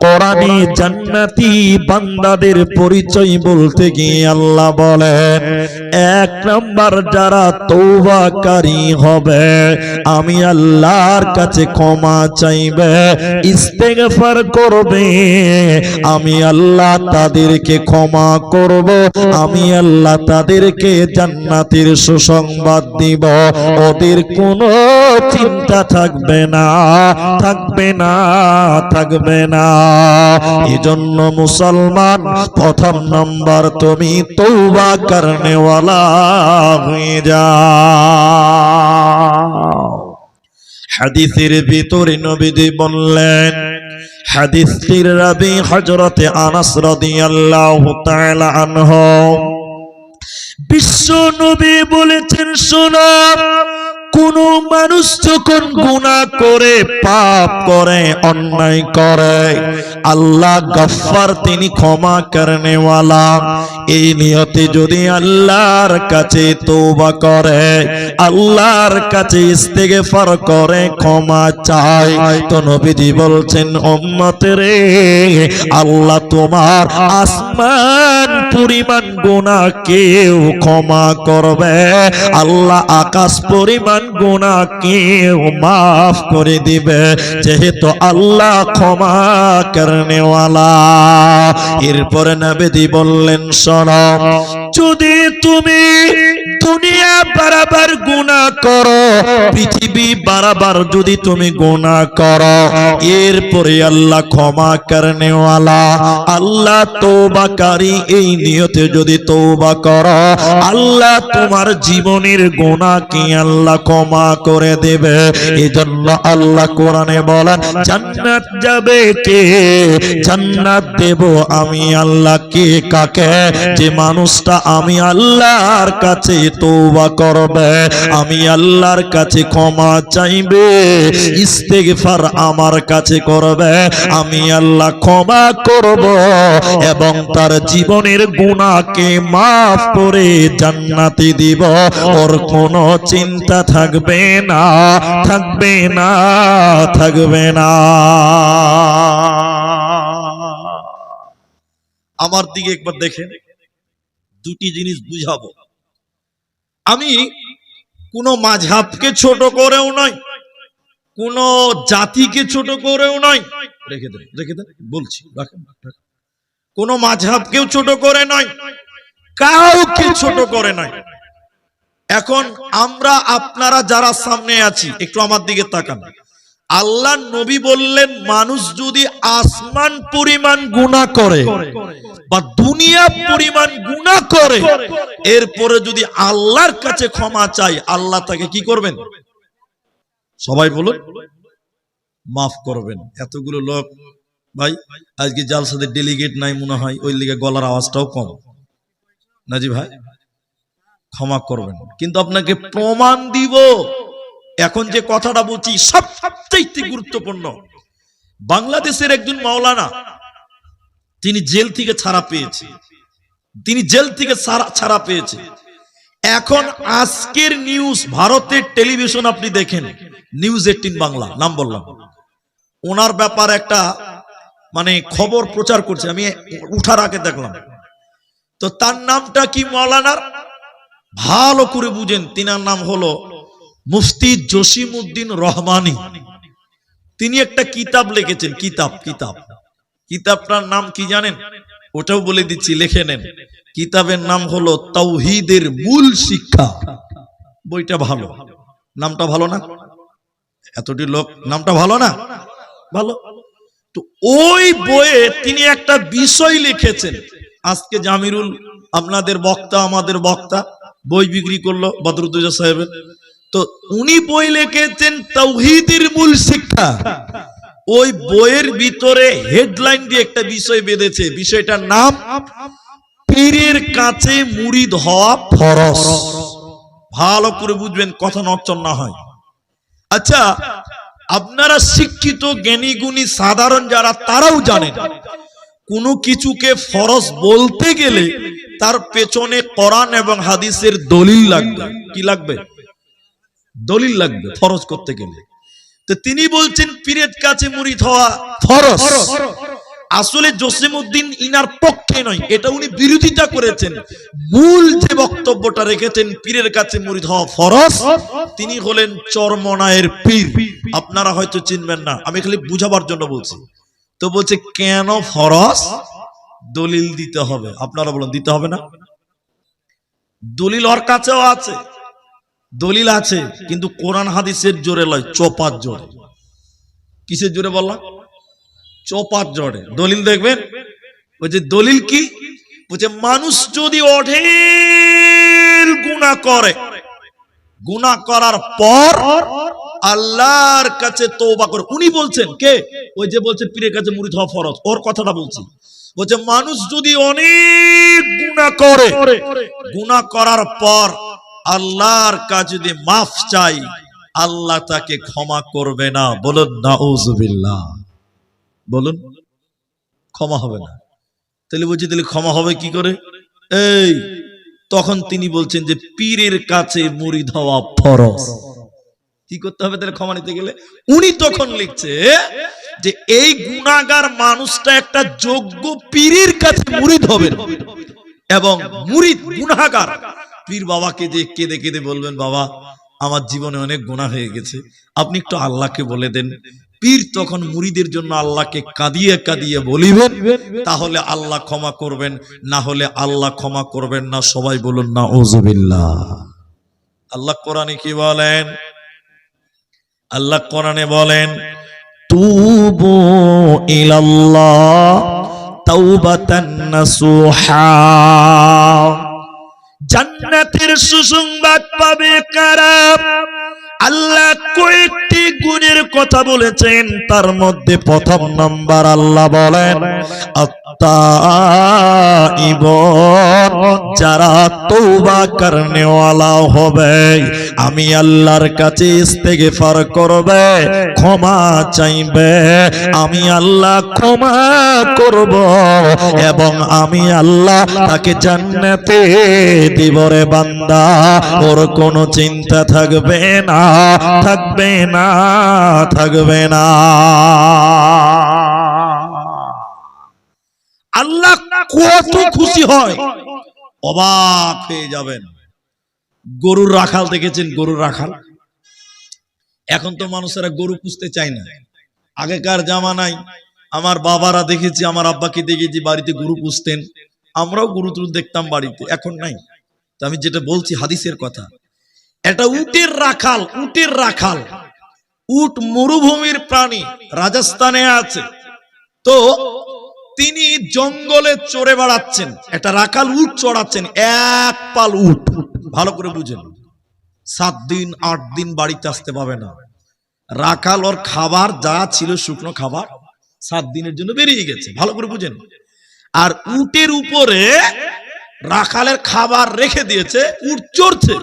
কোরআনে জান্নাতি বান্দাদের পরিচয় বলতে গিয়ে আল্লাহ বলেন এক নাম্বার যারা তৌবাকারী হবে আমি আল্লাহর কাছে ক্ষমা চাইবে ইস্তেগফার করবে আমি আল্লাহ তাদেরকে ক্ষমা করব আমি আল্লাহ তাদেরকে জান্নাতের সুসংবাদ দিব। ওদের কোনো চিন্তা থাকবে না থাকবে না থাকবে না। এজন্য মুসলমান প্রথম নম্বর তুমি তৌবা করনেওয়ালা হয়ে যাও। হাদিসের ভিতরে নবীজি বললেন, হাদিসটির রাবি হযরতে আনাস রাদিয়াল্লাহু তাআলা আনহু। বিশ্ব নবী বলেছেন, শোনো কোন মানুষ যখন গুনাহ করে, পাপ করে, অন্যায় করে, আল্লাহ গফফার, তিনি ক্ষমা করনেওয়ালা। এই নিয়তে যদি আল্লাহর কাছে তোবা করে, আল্লাহর কাছে ইস্তেগফার করে, ক্ষমা চায়, তো নবীজি বলছেন উম্মতের আল্লাহ তোমার আসমান পরিমাণ গোনা কেউ ক্ষমা করবে? আল্লাহ আকাশ পরিমাণ গোনা কেউ মাফ করে দিবে। যেহেতু আল্লাহ ক্ষমা করনেওয়ালা। এরপরে নবীজি বললেন, শোনো, যদি তুমি দুনিয়া বারাবার গুনাহ করো, পৃথিবী বারাবার যদি তুমি গুনাহ করো, এরপরে আল্লাহ ক্ষমা করনেওয়ালা। আল্লাহ তওবাকারী এই নিয়তে যদি তওবা করো, আল্লাহ তোমার জীবনের গুনাহকে আল্লাহ ক্ষমা করে দেবে। এজন্য আল্লাহ কোরআনে বলেন, জান্নাত যাবে কে? জান্নাত দেব আমি আল্লাহ কে কাকে? যে মানুষটা আমি আল্লাহর কাছে তওবা করবে। আমি আল্লাহর কাছে ক্ষমা চাইবে, ইস্তেগফার আমার কাছে করবে। আমি আল্লাহ ক্ষমা করব এবং তার জীবনের গুনাহকে মাফ করে জান্নাতে দিব। ওর কোনো চিন্তা থাকবে না থাকবে না থাকবে না। আমার দিকে একবার দেখেন। দুটি জিনিস বুঝাবো। আমি কোনো মাঝহাবকে ছোট করেও নয় কোন জাতিকে ছোট করেও নয় রেখে দেন রেখে দেন, বলছি, রাখেন কোনো মাঝহাবকেও ছোট করে নয় কাউকে ছোট করে নয় এখন আমরা, আপনারা যারা সামনে আছি, একটু আমার দিকে তাকান। আল্লাহ নবী বললেন, মানুষ যদি আসমান পরিমাণ গুনাহ করে বা দুনিয়া পরিমাণ গুনাহ করে, এরপরে যদি আল্লাহর কাছে ক্ষমা চাই আল্লাহ তাকে কি করবেন? সবাই বলুন, মাফ করবেন। এতগুলো লোক, ভাই, আজকে জালসাতে ডেলিগেট নাই মনে হয়, ওই লিগে গলার আওয়াজটাও কম। নাজি ভাই, ক্ষমা করবেন। কিন্তু আপনাকে প্রমাণ দিব। এখন যে কথাটা বলছি, সব সবচাইতে গুরুত্বপূর্ণ। বাংলাদেশের একজন মাওলানা, তিনি জেল থেকে ছাড়া পেয়েছে। তিনি জেল থেকে ছাড়া- পেয়েছে। এখন আজকের নিউজ ভারতের টেলিভিশন আপনি দেখেন, নিউজ এইটিন বাংলা, নাম বললাম। ওনার ব্যাপার একটা মানে খবর প্রচার করছে, আমি উঠার আগে দেখলাম। তো তার নামটা কি মৌলানার ভালো করে বুঝেন, তিনার নাম হলো মুফতি জসিম উদ্দিন রহমানি। তিনি একটা কিতাব লিখেছেন, কিতাব কিতাব। কিতাবটার নাম কি জানেন? ওটাও বলে দিচ্ছি, লিখে নেন। কিতাবের নাম হলো তাওহিদের মূল শিক্ষা। বইটা ভালো। নামটা ভালো না? এতটি লোক, নামটা ভালো না? ভালো। তো ওই বইয়ে তিনি একটা বিষয় লিখেছেন। আজকে জামিরুল, আপনাদের বক্তা, আমাদের বক্তা, বই বিক্রি করল বদরুদ্দোজা সাহেবের। তো উনি বই লিখেছেন তৌহিদের মূল শিক্ষা। ওই বইয়ের ভিতরে হেডলাইন দিয়ে একটা বিষয় বেঁধেছে, বিষয়টার নাম, পীরের কাছে মুরিদ হওয়া ফরস ভালো করে বুঝবেন, কথা নচ্চন না হয়। আচ্ছা আপনারা শিক্ষিত, জ্ঞানী, গুণী, সাধারণ যারা, তারাও জানেন, কোনো কিছুকে ফরজ বলতে গেলে তার পেছনে কোরআন এবং হাদিসের দলিল লাগবে। কি লাগবে? দলিল লাগবে ফরজ করতে গেলে। তো তিনি বলছেন পীরের কাছে মুরিদ হওয়া ফরজ। আসলে জসিমউদ্দিন ইনার পক্ষে নয় এটা উনি বিরোধিতা করেছেন। মূল যে বক্তব্যটা রেখেছেন পীরের কাছে মুরিদ হওয়া ফরজ তিনি হলেন চরমনায়ের পীর। আপনারা হয়তো চিনবেন না আমি খালি বুঝাবার জন্য বলছি। তো বলছে কেন ফরজ? দলিল দিতে হবে। আপনারা বলুন দিতে হবে না? দলিল ওর কাছেও আছে। দলিল আছে, কিন্তু কোরআন হাদিসের জোরে লয়, চোপার জোরে। কিসের জোরে বললাম চোপার জোরে। দলিল দেখবেন? বলছে দলিল কি? বলছে, মানুষ যদি অঢের গুণা করে গুণা করার পর আল্লাহর কাছে তওবা করে, উনি বলছেন, কে? ওই যে বলছে, পীরের কাছে মুরিদ হওয়া ফরজ, ওর কথাটা বলছি। বলছে, মানুষ যদি অনেক গুণা করে গুণা করার পর আল্লাহর কাছে যদি মাফ চাই, আল্লাহ তাকে ক্ষমা করবে না। বলুন নাউজুবিল্লাহ বলুন, ক্ষমা হবে না। তাহলে বলছি, তাহলে ক্ষমা হবে কি করে? এই, তখন তিনি বলছেন যে, পীরের কাছে মুরিদ হওয়া ফরজ। কি করতে হবে তাহলে ক্ষমা নিতে গেলে? উনি তখন লিখছে যে, এই গুণাগার মানুষটা একটা যোগ্য পীরের কাছে মুরিদ হবে এবং মুরিদ গুনাগার পীর বাবাকে যে কেঁদে কেঁদে বলবেন, বাবা, আমার জীবনে অনেক গুণা হয়ে গেছে। আপনি একটু আল্লাহকে বলে দেন। পীর তখন মুড়িদের জন্য আল্লাহকে কাঁদিয়ে কাঁদিয়ে বলিবেন, তাহলে আল্লাহ ক্ষমা করবেন, না হলে আল্লাহ ক্ষমা করবেন না। সবাই বলুন না ওজুবিল্লাহ আল্লাহ কোরআনে কি বলেন? আল্লাহ কোরআনে বলেন, তুবু ইলাল্লাহ তাওবাতান নাসুহা। জান্নাতের সুসংবাদ পাবে কারা? আল্লাহ কয়েকটি গুণের কথা বলেছেন, তার মধ্যে প্রথম নম্বর আল্লাহ বলেন যারা তৌবা করনেওয়ালা হবে, আমি আল্লাহর কাছে ইস্তেগফার করবে, ক্ষমা চাইবে, আমি আল্লাহ ক্ষমা করব এবং আমি আল্লাহ তাকে জান্নাতে দিব রে বান্দা, ওর কোনো চিন্তা থাকবে না থাকবে না। থাকবে না। আল্লাহ কত খুশি হয়। অবাক হয়ে যাবেন। গরুর রাখাল দেখেছেন? গরুর রাখাল। এখন তো মানুষেরা গরু পুষতে চায় না। আগেকার জামানায় আমার বাবারা দেখেছি, আমার আব্বাকে দেখেছি, বাড়িতে গরু পুষতেন। আমরাও গরু টুরু দেখতাম বাড়িতে, এখন নাই। তো আমি যেটা বলছি, হাদিসের কথা। এটা উটের রাখাল উটের রাখাল। উট মরুভূমির প্রাণী রাজস্থানে আছে। তো তিনি জঙ্গলে চড়ে বেড়াচ্ছেন, একটা রাখাল উট চড়াচ্ছেন, এক পাল উট। ভালো করে বুঝেন, সাত দিন, আট দিন বাড়িতে আসতে পাবে না। রাখাল ওর খাবার, যা ছিল শুকনো খাবার, সাত দিনের জন্য বেরিয়ে গেছে। ভালো করে বুঝেন। আর উটের উপরে রাখালের খাবার রেখে দিয়েছে, উট চড়ছে।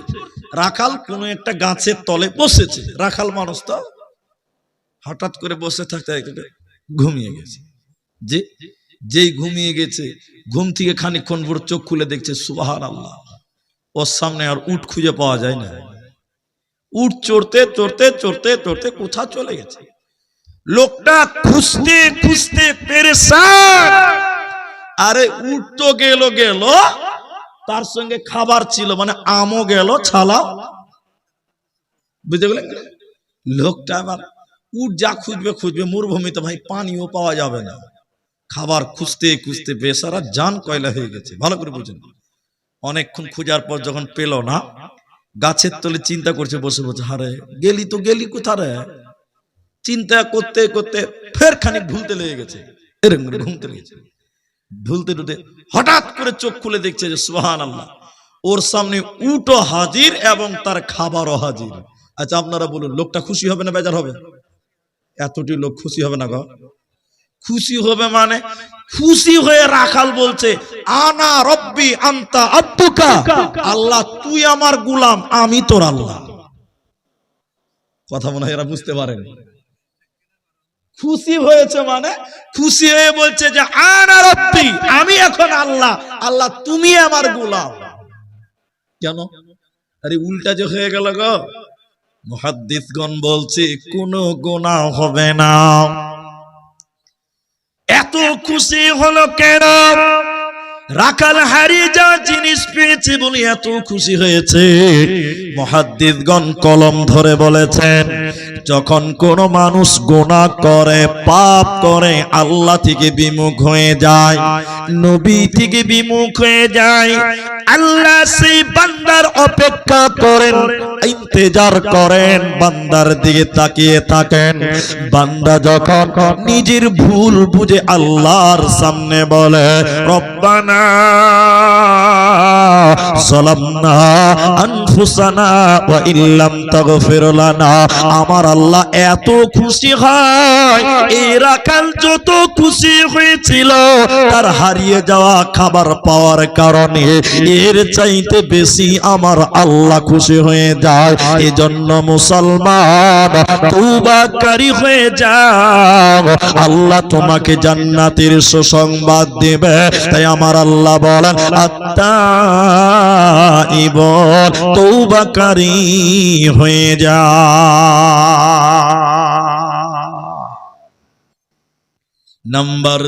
রাখাল কোন একটা গাছের তলে বসেছে। রাখাল মানুষ তো হঠাৎ করে বসে থাকতে ঘুমিয়ে গেছে। যে যেই ঘুমিয়ে গেছে, ঘুম থেকে খানিকক্ষণ ভোর চোখ খুলে দেখছে সুবাহান আল্লাহ ওর সামনে আর উট খুঁজে পাওয়া যায় না। উট চড়তে চড়তে চড়তে চড়তে কোথা চলে গেছে? লোকটা খুঁজতে খুঁজতে পেরেছান আরে উট তো গেল গেল, তার সঙ্গে খাবার ছিল মানে আমও গেল ছালা বুঝতে গেলেন লোকটা আবার উট যা খুঁজবে খুঁজবে মরুভূমিতে ভাই পানিও পাওয়া যাবে না খাবার খুঁজতে খুঁজতে বেসারা জান কয়লা হয়ে গেছে ভালো করে বুঝুন অনেকক্ষণ খোঁজার পর যখন পেল না গাছের তলে চিন্তা করছে বসে বসে হারে গেলি তো গেলি কোথা রে চিন্তা করতে করতে ফের খানিক ভুলতে লেগে গেছে করে লেগেছে ঢুলতে ঢুলতে হঠাৎ করে চোখ খুলে দেখছে যে সুহান আল্লাহ ওর সামনে উটও হাজির এবং তার খাবারও হাজির। আচ্ছা আপনারা বলুন, লোকটা খুশি হবে না বেজার হবে? এতটি লোক খুশি হবে না গো? খুশি হবে মানে খুশি হয়ে রাখাল বলছে, আনা রব্বি আন্তা আব্বুকা। আল্লাহ, তুই আমার গুলাম, আমি তোর আল্লাহ। কথা মনে হয় এরা বুঝতে পারেন। খুশি হয়েছে মানে খুশি হয়ে বলছে যে, আনা রব্বি, আমি এখন আল্লাহ। আল্লাহ, তুমি আমার গুলাম। কেন? আরে উল্টা যে হয়ে গেল গো। মহাদ্দিসগণ বলছে, কোনো গোনা হবে না। এত খুশি হলো কেন? রাখাল হারিয়ে যা জিনিস পেয়েছে বলে এত খুশি হয়েছে। মহাদ্দিসগণ কলম ধরে বলেছেন যখন কোন মানুষ গোনা করে, পাপ করে, আল্লাহ থেকে বিমুখ হয়ে যায়, নবী থেকে বিমুখ হয়ে যায়, আল্লাহ সেই বান্দার অপেক্ষা করেন, ইন্তেজার করেন, বান্দার দিকে তাকিয়ে থাকেন। বান্দা যখন নিজের ভুল বুঝে আল্লাহর সামনে বলে, রব্বানা আনফুসানা ওয়া ইল্লাম তাগফির লানা। আমার আল্লাহ এত খুশি হয় এরা কাল যত খুশি হয়েছিল, তার হারিয়ে যাওয়া খাবার পাওয়ার কারণে এর চাইতে বেশি আমার আল্লাহ খুশি হয়ে যায়। এজন্য মুসলমান তৌবাকারী হয়ে যাও। আল্লাহ তোমাকে জান্নাতের সুসংবাদ দেবে। তাই আমার আল্লাহ বলেন আত্মাইব তৌবাকারী হয়ে যা। নাম্বার